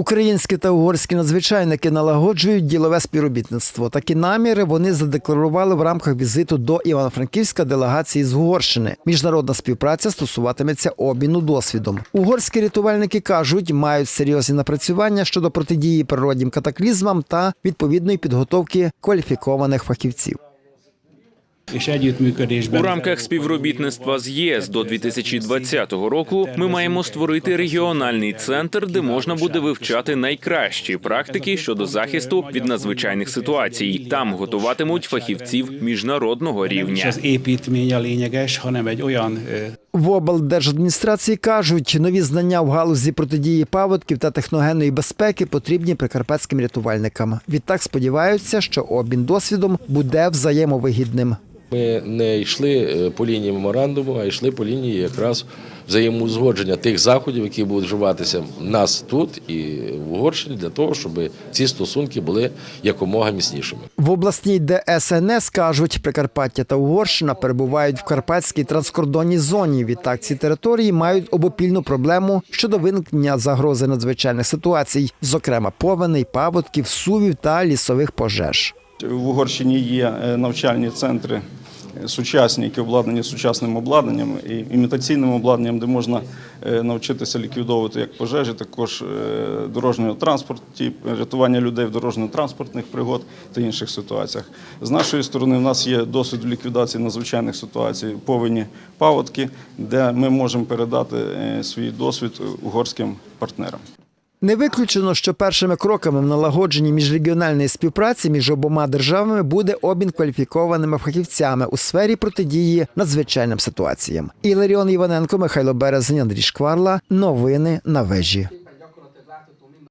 Українські та угорські надзвичайники налагоджують ділове співробітництво. Такі наміри вони задекларували в рамках візиту до Івано-Франківська делегації з Угорщини. Міжнародна співпраця стосуватиметься обміну досвідом. Угорські рятувальники кажуть, мають серйозні напрацювання щодо протидії природнім катаклізмам та відповідної підготовки кваліфікованих фахівців. És együttműködésben У рамках співробітництва з ЄС до 2020 року ми маємо створити регіональний центр, де можна буде вивчати найкращі практики щодо захисту від надзвичайних ситуацій. Там готуватимуть фахівців міжнародного рівня. ö, В облдержадміністрації кажуть, нові знання в галузі протидії паводків та техногенної безпеки потрібні прикарпатським рятувальникам. Відтак сподіваються, що обмін досвідом буде взаємовигідним. Ми не йшли е, по лінії меморандуму, а йшли по лінії якраз взаємоузгодження тих заходів, які будуть вживатися в нас тут і в Угорщині, для того, щоб ці стосунки були якомога міцнішими. В обласній ДСНС кажуть, Прикарпаття та Угорщина перебувають в карпатській транскордонній зоні. Відтак ці території мають обопільну проблему щодо виникнення загрози надзвичайних ситуацій, зокрема повеней, паводків, сувів та лісових пожеж. В Угорщині є е, навчальні центри сучасні, які обладнані сучасним обладнанням і імітаційним обладнанням, де можна е, навчитися ліквідовувати як пожежі, також е, дорожнього транспорті, рятування людей в дорожньо-транспортних пригод та інших ситуаціях. З нашої сторони, в нас є досвід в ліквідації надзвичайних ситуацій, повені паводки, де ми можемо передати е, свій досвід угорським партнерам. Не виключено, що першими кроками в налагодженні міжрегіональної співпраці між обома державами буде обмін кваліфікованими фахівцями у сфері протидії надзвичайним ситуаціям. Іларіон Іваненко, Михайло Березень, Андрій Шкварла. Новини на вежі.